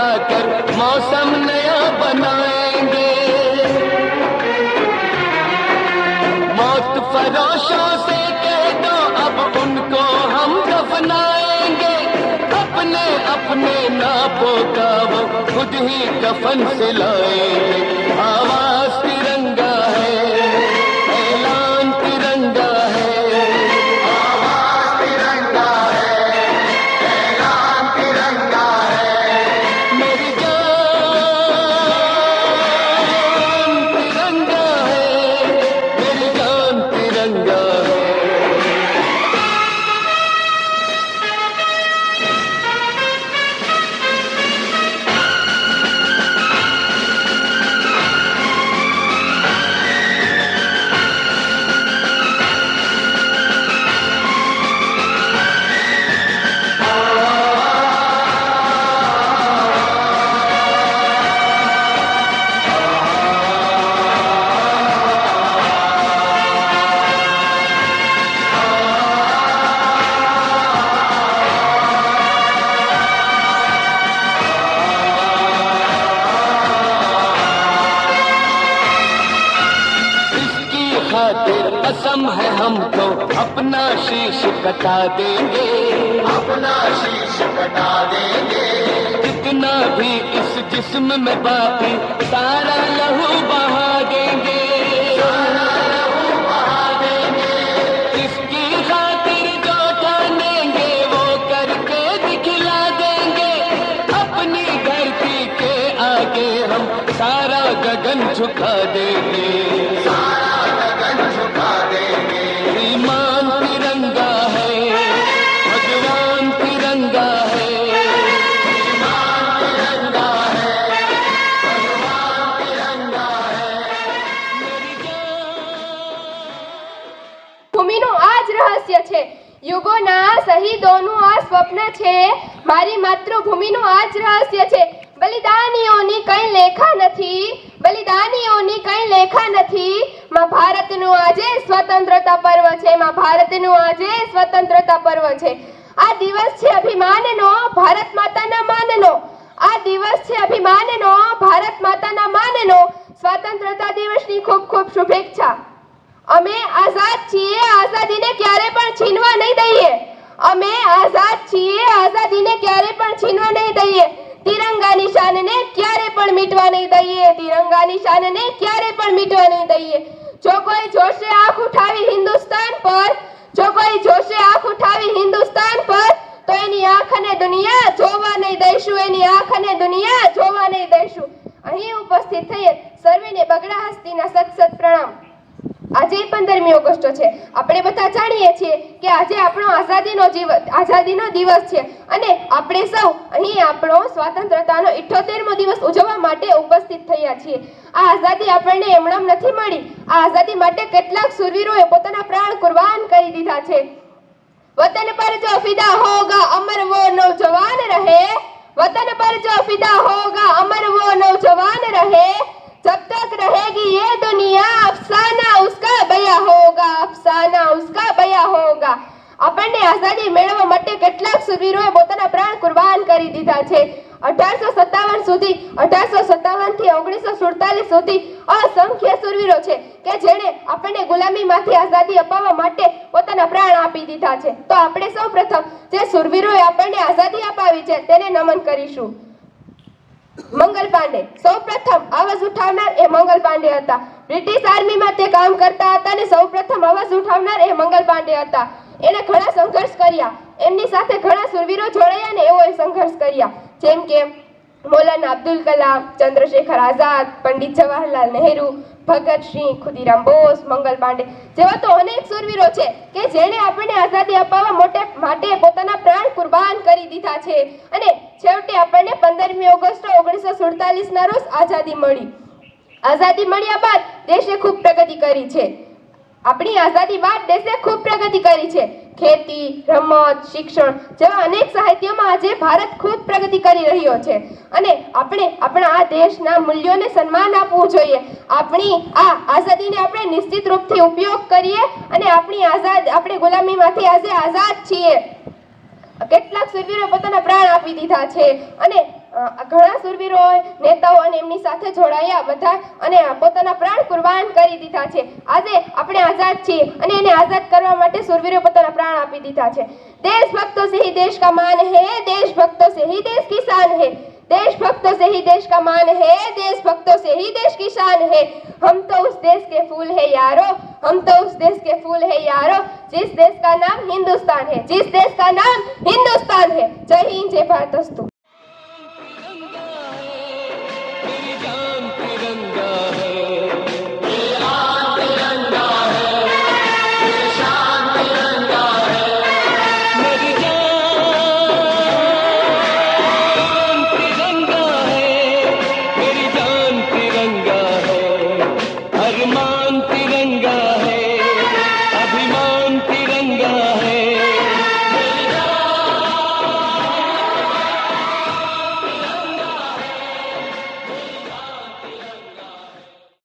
आकर मौसम नया बनाएँगे। मौत फरोशों से कह दो, अब उनको हम दफनाएँगे। अपने अपने नापों का वो खुद ही कफन से लाएँगे। आवाज़ तिरंगा खातिर कसम है हमको अपना शीश कटा देंगे। अपना शीश कटा देंगे। जितना भी इस जिस्म में बाकी सारा लहू बहा देंगे। इसकी खातिर जो ठानेंगे वो करके दिखला देंगे। अपनी धरती के आगे हम सारा गगन झुका देंगे। गगन યુગોના શહીદોનું આ સ્વપ્ન છે, મારી માતૃભૂમિનું આ જ રહસ્ય છે. બલિદાનીઓની કઈ લેખા નથી, બલિદાનીઓની કઈ લેખા નથી. માં ભારતનું આજે સ્વતંત્રતા પર્વ છે, માં ભારતનું આજે સ્વતંત્રતા પર્વ છે. આ દિવસ છે અભિમાનનો, ભારત માતાના માનનો. આ દિવસ છે અભિમાનનો, ભારત માતાના માનનો. સ્વતંત્રતા દિવસની ખૂબ ખૂબ શુભેચ્છા. અમે આઝાદ છીએ, આઝાદીને ક્યારે પણ છીનવા નહીં દઈએ. અમે આઝાદ છીએ, આઝાદીને ક્યારે પણ છીનવા નહીં દઈએ. તિરંગા શાનને ક્યારે પણ મીટવા નહીં દઈએ. તિરંગા શાનને ક્યારે પણ મીટવા નહીં દઈએ. જો કોઈ જોશે આંખ ઉઠાવી હિન્દુસ્તાન પર, જો કોઈ જોશે આંખ ઉઠાવી હિન્દુસ્તાન પર, તો એની આંખને દુનિયા જોવા નહીં દઈશું. એની આંખને દુનિયા જોવા નહીં દઈશું. અહીં ઉપસ્થિત થઈએ. સર્વેને બગડા હસ્તીના સત સત પ્રણામ. આજે પંદરમી ઓગસ્ટ છે. આપણે બધા જાણીએ છીએ કે આજે આપણો આઝાદીનો આઝાદીનો દિવસ છે. અને આપણે સૌ અહીં આપણો સ્વતંત્રતાનો ઇઠ્યોતેરમો દિવસ ઉજવવા માટે ઉપસ્થિત થયા છીએ. આ આઝાદી આપણને એમણામ નથી મળી. આ આઝાદી માટે કેટલાક સુરવીરોએ પોતાના પ્રાણ કુરબાન કરી દીધા છે. વતન પર જો ફિદા હોગા, અમર વો નૌજવાન રહે. વતન પર જો ફિદા હોગા, અમર વો નૌજવાન રહે. જબ તક રહેગી યે દુનિયા અફસાના આપણને આઝાદી મેળવવા માટે કેટલાક સુરવીરોએ પોતાના પ્રાણ કુરબાન કરી દીધા છે. અઢારસો સત્તાવન સુધી, અઢારસો સત્તાવનથી ઓગણીસો સુડતાલીસ સુધી અસંખ્ય સુરવીરો છે કે જેણે આપણને ગુલામીમાંથી આઝાદી અપાવવા માટે પોતાના પ્રાણ આપી દીધા છે. તો આપણે સૌ પ્રથમ જે સુરવીરોએ આપણને આઝાદી અપાવી છે તેને નમન કરીશું. મંગલ પાંડે. સૌપ્રથમ અવાજ ઉઠાવનાર એ મંગલ પાંડે હતા. બ્રિટિશ આર્મીમાં તે કામ કરતા હતા અને સૌપ્રથમ અવાજ ઉઠાવનાર એ મંગલ પાંડે હતા. એણે ઘણા સંઘર્ષ કર્યા. એમની સાથે ઘણા સુરવીરો જોડાયા ને એઓએ સંઘર્ષ કર્યા. જેમ કે મૌલાના અબ્દુલ કલામ, ચંદ્રશેખર આઝાદ, પંડિત જવાહરલાલ નહેરુ ભગતસિંહ ખુદીરામ બોસ મંગલ પાંડે જેવા તો અનેક સુરવીરો છે કે જેણે આપણને આઝાદી અપાવવા મોટે માટે પોતાના પ્રાણ કુરબાન કરી દીધા છે. અને છેવટે આપણને પંદરમી ઓગસ્ટ ઓગણીસો સુડતાલીસના રોજ આઝાદી મળી. આઝાદી મળ્યા બાદ દેશે ખૂબ પ્રગતિ કરી છે. આપણી આઝાદી બાદ દેશે ખૂબ પ્રગતિ કરી છે. ખેતી, રમત, શિક્ષણ જેવા અનેક સાહિત્યમાં આજે ભારત ખૂબ પ્રગતિ કરી રહ્યો છે. અને આપણે આપણા આ દેશના મૂલ્યોને સન્માન આપવું જોઈએ. આપણી આ આઝાદીને આપણે નિશ્ચિત રૂપથી ઉપયોગ કરીએ અને આપણી આઝાદ, આપણે ગુલામીમાંથી આજે આઝાદ છીએ. કેટલાક શૂરવીરો પોતાના પ્રાણ આપી દીધા છે. અને ઘણા શૂરવીરો નેતાઓ અને એમની સાથે જોડાયા બધા અને પોતાના પ્રાણ કુરબાન કરી દીધા છે આજે આપણે આઝાદ છીએ અને એને આઝાદ કરવા માટે શૂરવીરો પોતાના પ્રાણ આપી દીધા છે દેશભક્તો સે ही देश का मान है देशभक्तों से ही देश की शान है देशभक्तों से ही देश का मान है देशभक्तों से ही देश की शान है हम तो उस देश के फूल है यारो हम तो उस देश के फूल है यारो जिस देश का नाम हिंदुस्तान है जिस देश का नाम हिंदुस्तान है जय हिंद जय भारत दोस्तों